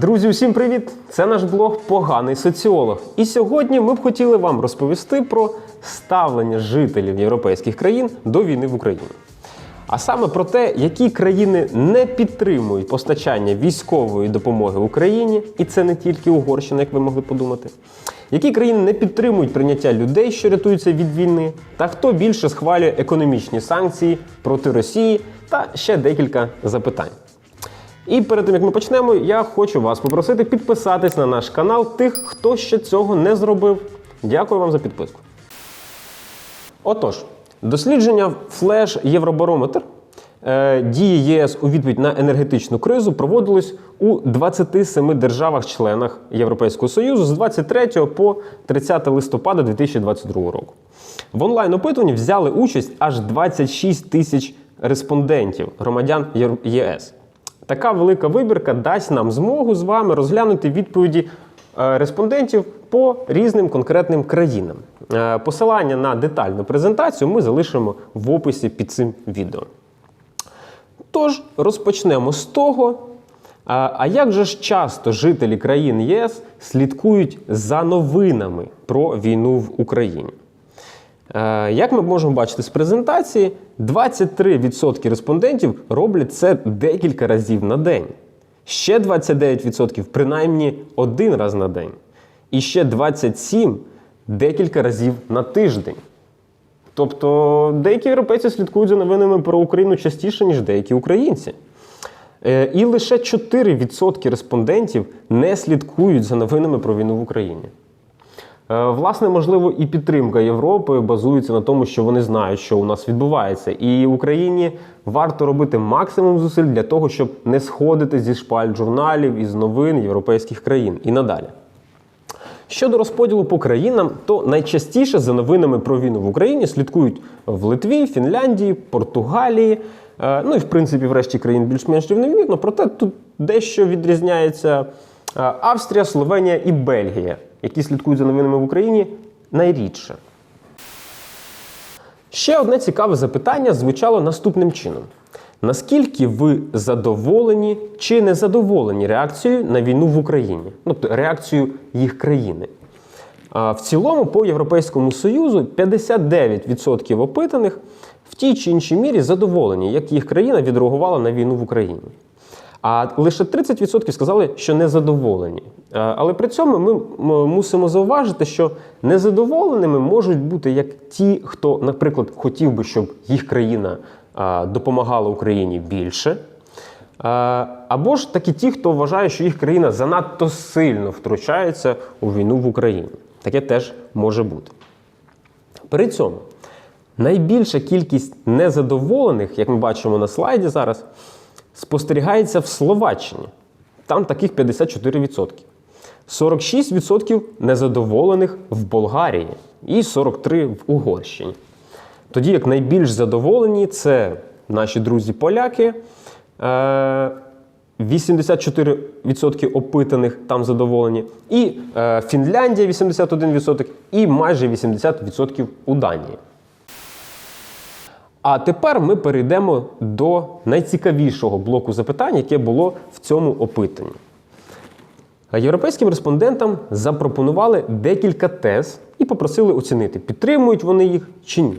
Друзі, усім привіт! Це наш блог Поганий соціолог. І сьогодні ми б хотіли вам розповісти про ставлення жителів європейських країн до війни в Україні. А саме про те, які країни не підтримують постачання військової допомоги Україні, і це не тільки Угорщина, як ви могли подумати. Які країни не підтримують прийняття людей, що рятуються від війни, та хто більше схвалює економічні санкції проти Росії, та ще декілька запитань. І перед тим як ми почнемо, я хочу вас попросити підписатись на наш канал тих, хто ще цього не зробив. Дякую вам за підписку. Отож, дослідження Флеш Євробарометр е, дії ЄС у відповідь на енергетичну кризу проводилось у 27 державах-членах Європейського Союзу з 23 по 30 листопада 2022 року. В онлайн-опитуванні взяли участь аж 26 тисяч респондентів, громадян ЄС. Така велика вибірка дасть нам змогу з вами розглянути відповіді е, респондентів по різним конкретним країнам. Е, Посилання на детальну презентацію ми залишимо в описі під цим відео. Тож розпочнемо з того. А а як же ж часто жителі країн ЄС слідкують за новинами про війну в Україні? Е, Як ми можемо бачити з презентації, 23% респондентів роблять це декілька разів на день. Ще 29% принаймні один раз на день. І ще 27% декілька разів на тиждень. Тобто деякі європейці слідкують за новинами про Україну частіше, ніж деякі українці. Е, І лише 4% респондентів не слідкують за новинами про війну в Україні. Е, Власне, можливо, і підтримка Європи базується на тому, що вони знають, що у нас відбувається. І Україні варто робити максимум зусиль для того, щоб не сходити зі шпальт журналів із новин європейських країн і надалі. Щодо розподілу по країнам, то найчастіше за новинами про війну в Україні слідкують в Литві, Фінляндії, Португалії, е, ну і в принципі в решті країн більш-менш рівновірно. Проте тут дещо відрізняється Австрія, Словенія і Бельгія, які слідкують за новинами в Україні найрідше. Ще одне цікаве запитання звучало наступним чином: наскільки ви задоволені чи не задоволені реакцією на війну в Україні, тобто реакцією їх країни? В цілому, по Європейському Союзу 59% опитаних в тій чи іншій мірі задоволені, як їх країна відреагувала на війну в Україні. А лише 30% сказали, що не задоволені. Е, Але при цьому ми мусимо зауважити, що незадоволеними можуть бути як ті, хто, наприклад, хотів би, щоб їх країна допомагала Україні більше. Або ж такі ті, хто вважає, що їх країна занадто сильно втручається у війну в Україні. Таке теж може бути. При цьому найбільша кількість незадоволених, як ми бачимо на слайді зараз, спостерігається в Словаччині. Там таких 54%. 46% незадоволених в Болгарії і 43% в Угорщині. Тоді як найбільш задоволені це наші друзі-поляки. Е, 84% опитаних там задоволені, і е, Фінляндія 81%, і майже 80% у Данії. А тепер ми перейдемо до найцікавішого блоку запитань, яке було в цьому опитанні. Європейським респондентам запропонували декілька тез і попросили оцінити, підтримують вони їх чи ні.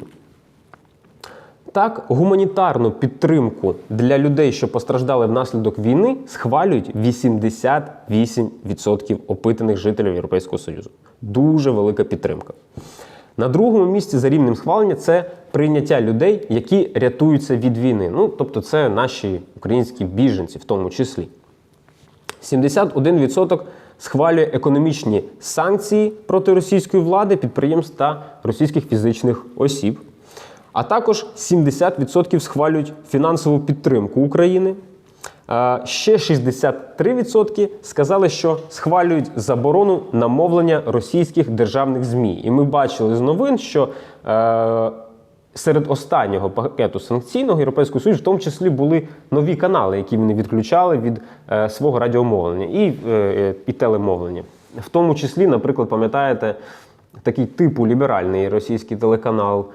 Так, гуманітарну підтримку для людей, що постраждали внаслідок війни, схвалюють 88% опитаних жителів Європейського Союзу. Дуже велика підтримка. На другому місці за рівнем схвалення це прийняття людей, які рятуються від війни. Ну, тобто, це наші українські біженці, в тому числі. 71% схвалює економічні санкції проти російської влади, підприємств та російських фізичних осіб. А також 70% схвалюють фінансову підтримку України. Ще 63% сказали, що схвалюють заборону на мовлення російських державних ЗМІ. І ми бачили з новин, що е, серед останнього пакету санкційного Європейського Союзу в тому числі були нові канали, які вони відключали від е, свого радіомовлення і, е, і телемовлення. В тому числі, наприклад, пам'ятаєте, такий типу ліберальний російський телеканал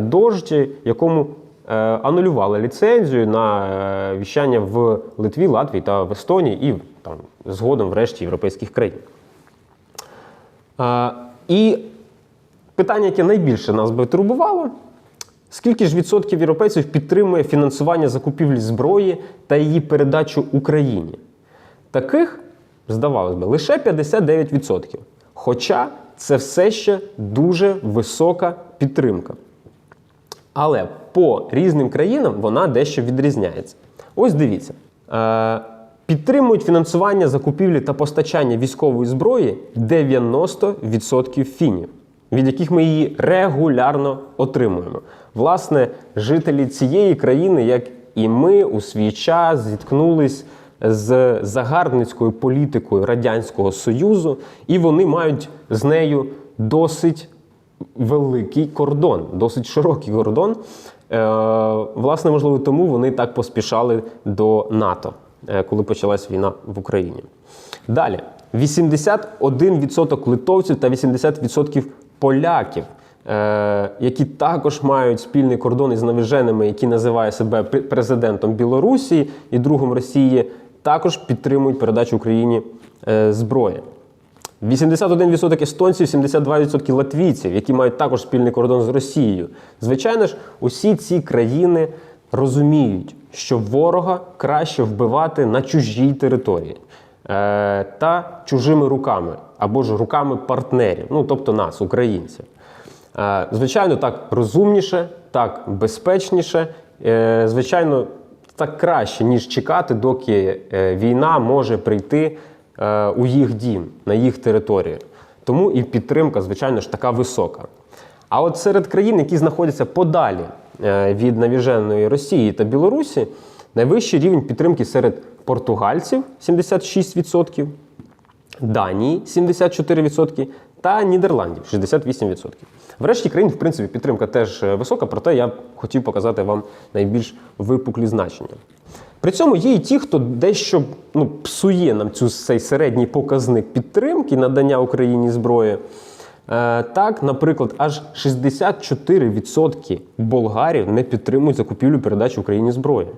Дождь, якому анулювали ліцензію на е, віщання в Литві, Латвії та в Естонії і там, згодом врешті європейських країн. І питання, яке найбільше нас би турбувало, скільки ж відсотків європейців підтримує фінансування закупівлі зброї та її передачу Україні? Таких, здавалось би, лише 59%. Хоча це все ще дуже висока підтримка. Але по різним країнам вона дещо відрізняється. Ось дивіться. Е, підтримують фінансування закупівлі та постачання військової зброї 90% фінів, від яких ми її регулярно отримуємо. Власне, жителі цієї країни, як і ми, у свій час зіткнулись з загарбницькою політикою Радянського Союзу, і вони мають з нею досить великий кордон, досить широкий кордон. Е, власне, можливо, тому вони так поспішали до НАТО, е, коли почалась війна в Україні. Далі 81% литовців та 80% поляків, е, які також мають спільний кордон із навіженими, які називає себе пр- президентом Білорусі і другом Росії, також підтримують передачу Україні зброї. 81% естонців, 72% латвійців, які мають також спільний кордон з Росією. Звичайно ж, усі ці країни розуміють, що ворога краще вбивати на чужій території е, та чужими руками або ж руками партнерів, ну тобто нас, українців. Е, Звичайно, так розумніше, так безпечніше, е, звичайно, так краще, ніж чекати, доки е, війна може прийти у їх дім, на їх територію. Тому і підтримка, звичайно ж, така висока. А от серед країн, які знаходяться подалі е, від навіженої Росії та Білорусі, найвищий рівень підтримки серед португальців 76%, Данії 74% та Нідерландів 68%. В решті країн, в принципі, підтримка теж е, висока, проте я хотів показати вам найбільш випуклі значення. При цьому є і ті, хто дещо ну, псує нам цю цей середній показник підтримки надання Україні зброї. Е, так, наприклад, аж 64% болгарів не підтримують закупівлю передачі Україні зброї.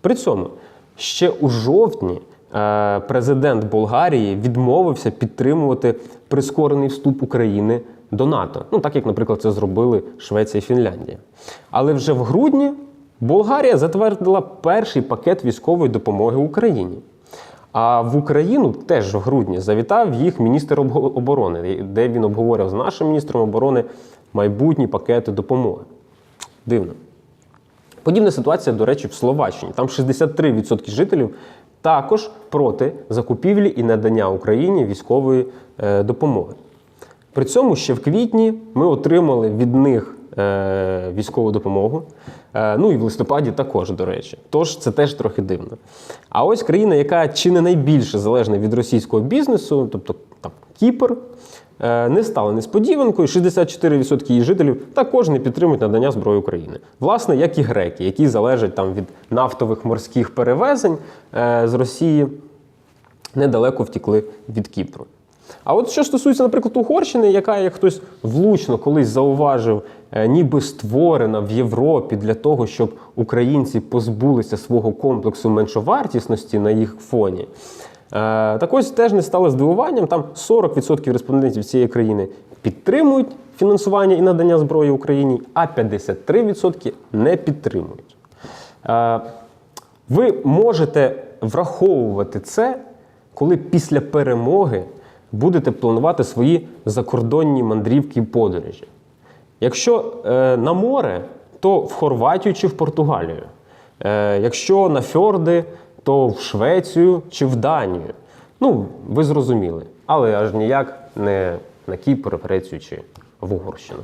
При цьому ще у жовтні е, президент Болгарії відмовився підтримувати прискорений вступ України до НАТО. Ну так як, наприклад, це зробили Швеція і Фінляндія. Але вже в грудні Болгарія затвердила перший пакет військової допомоги Україні. А в Україну теж в грудні завітав їх міністр оборони, де він обговорював з нашим міністром оборони майбутні пакети допомоги. Дивно. Подібна ситуація, до речі, в Словаччині. Там 63% жителів також проти закупівлі і надання Україні військової е, допомоги. При цьому ще в квітні ми отримали від них військову допомогу. Е, ну і в листопаді також, до речі. Тож це теж трохи дивно. А ось країна, яка чи не найбільше залежна від російського бізнесу, тобто там Кіпр, е, не стала несподіванкою. 64% її жителів також не підтримують надання зброї України. Власне, як і греки, які залежать там від нафтових морських перевезень е, з Росії недалеко втікли від Кіпру. А от що стосується, наприклад, Угорщини, яка, як хтось влучно колись зауважив, е, ніби створена в Європі для того, щоб українці позбулися свого комплексу меншовартісності на їх фоні. Е, Так ось теж не стало здивуванням. Там 40% респондентів цієї країни підтримують фінансування і надання зброї Україні, а 53% не підтримують. Е, Ви можете враховувати це, коли після перемоги будете планувати свої закордонні мандрівки і подорожі. Якщо е, на море, то в Хорватію чи в Португалію. Е, якщо на фьорди, то в Швецію чи в Данію. Ну, ви зрозуміли. Але аж ніяк не на Кіпр, Грецію чи в Угорщину.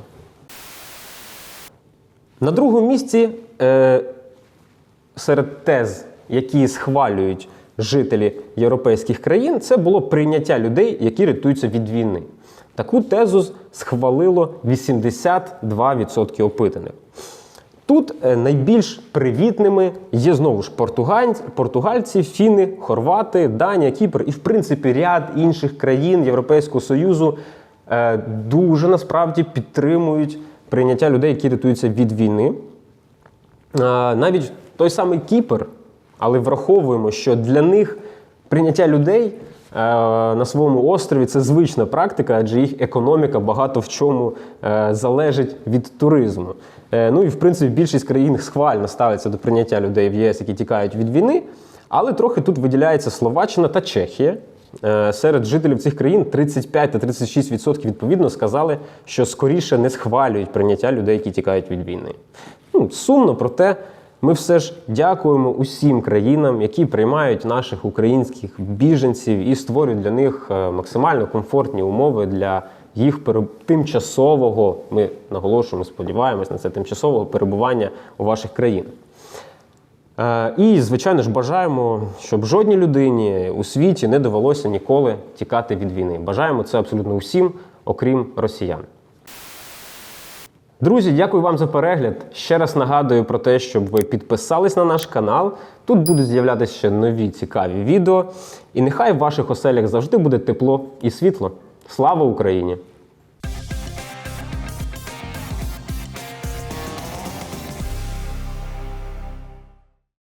На другому місці е, серед тез, які схвалюють жителі європейських країн, це було прийняття людей, які рятуються від війни. Таку тезу схвалило 82% опитаних. Тут е, найбільш привітними є знову ж португальці, фіни, хорвати, Данія, Кіпр і, в принципі, ряд інших країн Європейського Союзу е, дуже насправді підтримують прийняття людей, які рятуються від війни. Навіть той самий Кіпр, але враховуємо, що для них Прийняття людей е, на своєму острові це звична практика, адже їх економіка багато в чому е, залежить від туризму. Е, ну і в принципі більшість країн схвально ставиться до прийняття людей в ЄС, які тікають від війни. Але трохи тут виділяється Словаччина та Чехія. Серед жителів цих країн 35 та 36% відповідно сказали, що скоріше не схвалюють прийняття людей, які тікають від війни. Ну, сумно, проте ми все ж дякуємо усім країнам, які приймають наших українських біженців і створюють для них е, максимально комфортні умови для їх тимчасового. Ми наголошуємо, сподіваємось на це тимчасового перебування у ваших країнах. Е, І, звичайно ж, бажаємо, щоб жодній людині у світі не довелося ніколи тікати від війни. Бажаємо це абсолютно усім, окрім росіян. Друзі, дякую вам за перегляд. Ще раз нагадую про те, щоб ви підписались на наш канал. Тут будуть з'являтися ще нові цікаві відео. І нехай в ваших оселях завжди буде тепло і світло. Слава Україні!